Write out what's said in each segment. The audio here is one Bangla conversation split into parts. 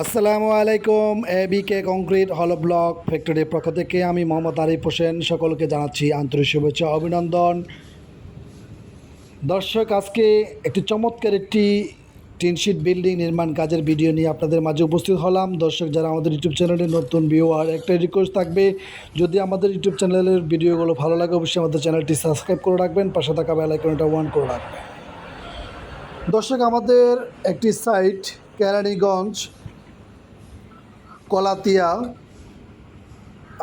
আসসালামু আলাইকুম A B K concrete hollow block ফ্যাক্টরির পক্ষ থেকে আমি মোহাম্মদ আরিফ হোসেন সকলকে জানাচ্ছি আন্তরিক শুভেচ্ছা অভিনন্দন। দর্শক, আজকে একটি চমৎকার একটি টিনশিট বিল্ডিং নির্মাণ কাজের ভিডিও নিয়ে আপনাদের মাঝে উপস্থিত হলাম। দর্শক, যারা আমাদের ইউটিউব চ্যানেলে নতুন ভিউয়ার, একটা রিকোয়েস্ট থাকবে, যদি আমাদের ইউটিউব চ্যানেলের ভিডিওগুলো ভালো লাগে, অবশ্যই আমাদের চ্যানেলটি সাবস্ক্রাইব করে রাখবেন, পাশে থাকা বেল আইকনটা ওয়ান করে রাখবেন। দর্শক, আমাদের একটি সাইট কেরানীগঞ্জ কলাতিয়া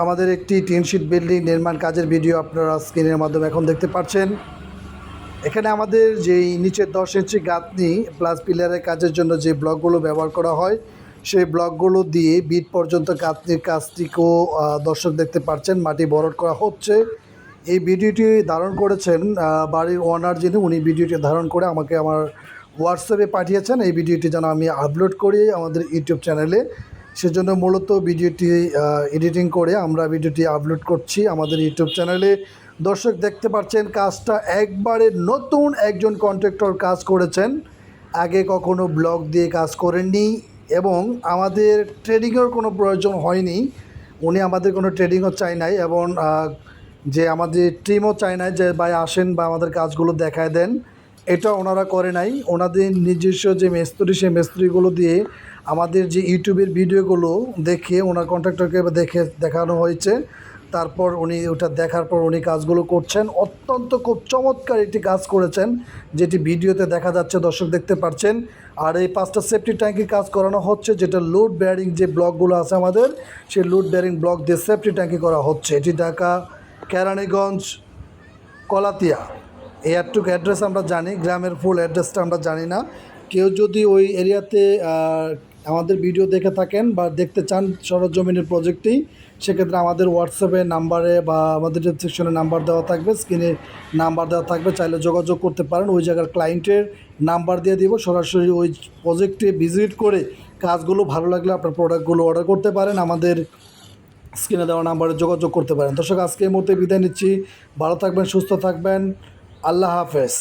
আমাদের একটি টিনশিট বিল্ডিং নির্মাণ কাজের ভিডিও আপনারা স্ক্রিনের মাধ্যমে এখন দেখতে পাচ্ছেন। এখানে আমাদের যেই নিচের দশ ইঞ্চি গাঁথনি প্লাস পিলারের কাজের জন্য যে ব্লকগুলো ব্যবহার করা হয়, সেই ব্লকগুলো দিয়ে বিট পর্যন্ত গাঁথনির কাজটিকেও দর্শক দেখতে পাচ্ছেন, মাটি বরট করা হচ্ছে। এই ভিডিওটি ধারণ করেছেন বাড়ির ওনার যিনি, উনি ভিডিওটি ধারণ করে আমাকে আমার হোয়াটসঅ্যাপে পাঠিয়েছেন। এই ভিডিওটি যেন আমি আপলোড করি আমাদের ইউটিউব চ্যানেলে সেজন্য মূলত ভিডিওটি এডিটিং করে আমরা ভিডিওটি আপলোড করছি আমাদের ইউটিউব চ্যানেলে দর্শক দেখতে পাচ্ছেন, কাজটা একবারে নতুন একজন কন্ট্রাক্টর কাজ করেছেন। আগে কখনো ব্লগ দিয়ে কাজ করেননি এবং আমাদের ট্রেনিংয়ের কোনো প্রয়োজন হয়নি। উনি আমাদের কোনো ট্রেনিংও চাই নাই এবং যে আমাদের টিমও চায় নাই যে ভাই আসেন বা আমাদের কাজগুলো দেখায় দেন। এটা ওনারা করে নাই। ওনাদের নিজস্ব যে মিস্ত্রি, সেই মিস্ত্রিগুলো দিয়ে আমাদের যে ইউটিউবের ভিডিওগুলো দেখে ওনার কন্ট্রাক্টরকে দেখে দেখানো হয়েছে। তারপর উনি ওটা দেখার পর উনি কাজগুলো করছেন। অত্যন্ত খুব চমৎকার একটি কাজ করেছেন, যেটি ভিডিওতে দেখা যাচ্ছে, দর্শক দেখতে পাচ্ছেন আর এই পাঁচটা সেফটি ট্যাঙ্কি কাজ করানো হচ্ছে, যেটা লোড বেয়ারিং যে ব্লকগুলো আছে আমাদের, সেই লোড বেয়ারিং ব্লক দিয়ে সেফটি ট্যাঙ্কি করা হচ্ছে। এটি ঢাকা, কেরানীগঞ্জ, কলাতিয়া। এই একটুকু অ্যাড্রেস আমরা জানি, গ্রামের ফুল অ্যাড্রেসটা আমরা জানি না। কেউ যদি ওই এরিয়াতে আমাদের ভিডিও দেখে থাকেন বা দেখতে চান সরজমিনের প্রজেক্টেই সেক্ষেত্রে আমাদের হোয়াটসঅ্যাপে নাম্বারে বা আমাদের সেকশনে নাম্বার দেওয়া থাকবে স্ক্রিনে নাম্বার দেওয়া থাকবে, চাইলে যোগাযোগ করতে পারেন। ওই জায়গার ক্লায়েন্টের নাম্বার দিয়ে দিব, সরাসরি ওই প্রজেক্টে ভিজিট করে কাজগুলো ভালো লাগলে আপনার প্রোডাক্টগুলো অর্ডার করতে পারেন, আমাদের স্ক্রিনে দেওয়া নাম্বারে যোগাযোগ করতে পারেন। দর্শক, আজকে এই মুহূর্তে বিদায় নিচ্ছি। ভালো থাকবেন, সুস্থ থাকবেন। আল্লাহ হাফেজ।